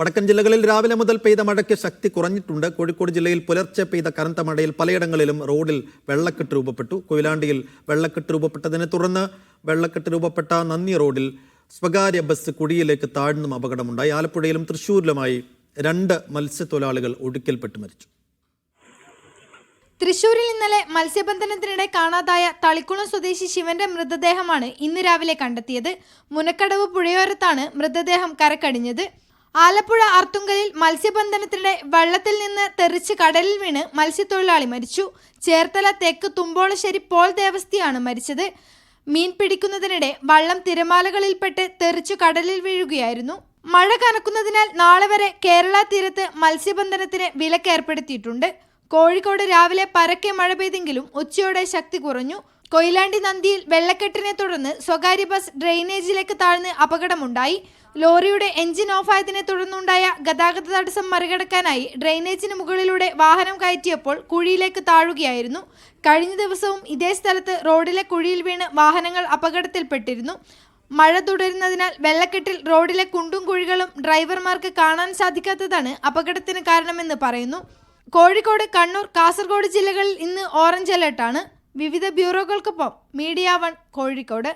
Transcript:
വടക്കൻ ജില്ലകളിൽ രാവിലെ മുതൽ പെയ്ത മഴയ്ക്ക് ശക്തി കുറഞ്ഞിട്ടുണ്ട്. കോഴിക്കോട് ജില്ലയിൽ പുലർച്ചെ പെയ്ത കനത്ത മഴയിൽ പലയിടങ്ങളിലും റോഡിൽ വെള്ളക്കെട്ട് രൂപപ്പെട്ടു. കൊയിലാണ്ടിയിൽ വെള്ളക്കെട്ട് രൂപപ്പെട്ടതിനെ തുടർന്ന് വെള്ളക്കെട്ട് രൂപപ്പെട്ട നന്ദി റോഡിൽ സ്വകാര്യ ബസ് കുടിയിലേക്ക് താഴ്ന്നും അപകടമുണ്ടായി. ആലപ്പുഴയിലും തൃശ്ശൂരിലുമായി രണ്ട് മത്സ്യത്തൊഴിലാളികൾ ഒഴുക്കിൽപ്പെട്ട് മരിച്ചു. തൃശൂരിൽ ഇന്നലെ മത്സ്യബന്ധനത്തിനിടെ കാണാതായ തളിക്കുളം സ്വദേശി ശിവന്റെ മൃതദേഹമാണ് ഇന്ന് രാവിലെ കണ്ടെത്തിയത്. മുനക്കടവ് പുഴയോരത്താണ് മൃതദേഹം കരക്കടിഞ്ഞത്. ആലപ്പുഴ അർത്തുങ്കലിൽ മത്സ്യബന്ധനത്തിനിടെ വള്ളത്തിൽ നിന്ന് തെറിച്ച് കടലിൽ വീണ് മത്സ്യത്തൊഴിലാളി മരിച്ചു. ചേർത്തല തെക്ക് തുമ്പോളശ്ശേരി പോൾ ദേവസ്ഥയാണ് മരിച്ചത്. മീൻ പിടിക്കുന്നതിനിടെ വള്ളം തിരമാലകളിൽപ്പെട്ട് തെറിച്ചു കടലിൽ വീഴുകയായിരുന്നു. മഴ കനക്കുന്നതിനാൽ നാളെ വരെ കേരള തീരത്ത് മത്സ്യബന്ധനത്തിന് വിലക്കേർപ്പെടുത്തിയിട്ടുണ്ട്. കോഴിക്കോട് രാവിലെ പരക്കെ മഴ പെയ്തെങ്കിലും ഉച്ചയോടെ ശക്തി കുറഞ്ഞു. കൊയിലാണ്ടി നന്ദിയിൽ വെള്ളക്കെട്ടിനെ തുടർന്ന് സ്വകാര്യ ബസ് ഡ്രെയിനേജിലേക്ക് താഴ്ന്ന് അപകടമുണ്ടായി. ലോറിയുടെ എഞ്ചിൻ ഓഫായതിനെ തുടർന്നുണ്ടായ ഗതാഗത തടസ്സം മറികടക്കാനായി ഡ്രെയിനേജിന് മുകളിലൂടെ വാഹനം കയറ്റിയപ്പോൾ കുഴിയിലേക്ക് താഴുകയായിരുന്നു. കഴിഞ്ഞ ദിവസവും ഇതേ സ്ഥലത്ത് റോഡിലെ കുഴിയിൽ വീണ് വാഹനങ്ങൾ അപകടത്തിൽപ്പെട്ടിരുന്നു. മഴ തുടരുന്നതിനാൽ വെള്ളക്കെട്ടിൽ റോഡിലെ കുണ്ടും കുഴികളും ഡ്രൈവർമാർക്ക് കാണാൻ സാധിക്കാത്തതാണ് അപകടത്തിന് കാരണമെന്ന് പറയുന്നു. കോഴിക്കോട് കണ്ണൂർ കാസർഗോഡ് ജില്ലകളിൽ ഇന്ന് ഓറഞ്ച് അലർട്ടാണ്. വിവിധ ബ്യൂറോകൾക്കൊപ്പം മീഡിയ വൺ കോഴിക്കോട്